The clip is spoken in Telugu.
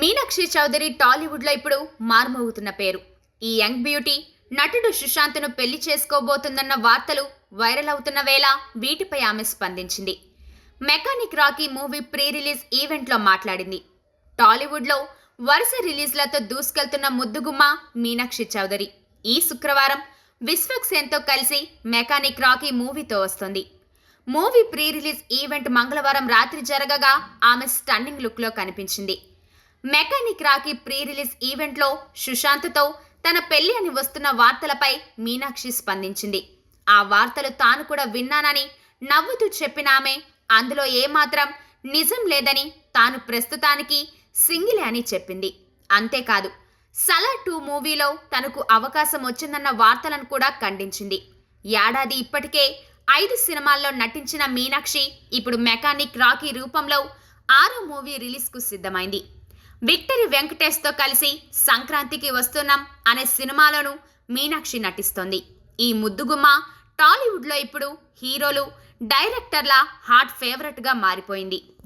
మీనాక్షి చౌదరి టాలీవుడ్లో ఇప్పుడు మార్మోగుతున్న పేరు. ఈ యంగ్ బ్యూటీ నటుడు సుశాంత్ను పెళ్ళి చేసుకోబోతుందన్న వార్తలు వైరల్ అవుతున్న వేళ వీటిపై ఆమె స్పందించింది. Mechanic Rocky movie pre release ఈవెంట్లో మాట్లాడింది. టాలీవుడ్లో వరుస రిలీజ్లతో దూసుకెళ్తున్న ముద్దుగుమ్మ మీనాక్షి చౌదరి. ఈ శుక్రవారం విశ్వక్సేన్తో కలిసి మెకానిక్ రాకీ మూవీతో వస్తుంది. మూవీ ప్రీ రిలీజ్ ఈవెంట్ మంగళవారం రాత్రి జరగగా ఆమె స్టన్నింగ్ లుక్లో కనిపించింది. మెకానిక్ రాకీ ప్రీ రిలీజ్ ఈవెంట్లో సుశాంత్తో తన పెళ్ళి అని వస్తున్న వార్తలపై మీనాక్షి స్పందించింది. ఆ వార్తలు తాను కూడా విన్నానని నవ్వుతూ చెప్పిన ఆమె అందులో ఏమాత్రం నిజం లేదని తాను ప్రస్తుతానికి సింగిల్ అని చెప్పింది. అంతేకాదు సలార్ టూ మూవీలో తనకు అవకాశం వచ్చిందన్న వార్తలను కూడా ఖండించింది. ఏడాది ఇప్పటికే ఐదు సినిమాల్లో నటించిన మీనాక్షి ఇప్పుడు మెకానిక్ రాకీ రూపంలో ఆరో మూవీ రిలీజ్కు సిద్ధమైంది. విక్టరీ వెంకటేష్తో కలిసి సంక్రాంతికి వస్తున్నాం అనే సినిమాలను మీనాక్షి నటిస్తోంది. ఈ ముద్దుగుమ్మ టాలీవుడ్లో ఇప్పుడు హీరోలు డైరెక్టర్ల హాట్ ఫేవరెట్గా మారిపోయింది.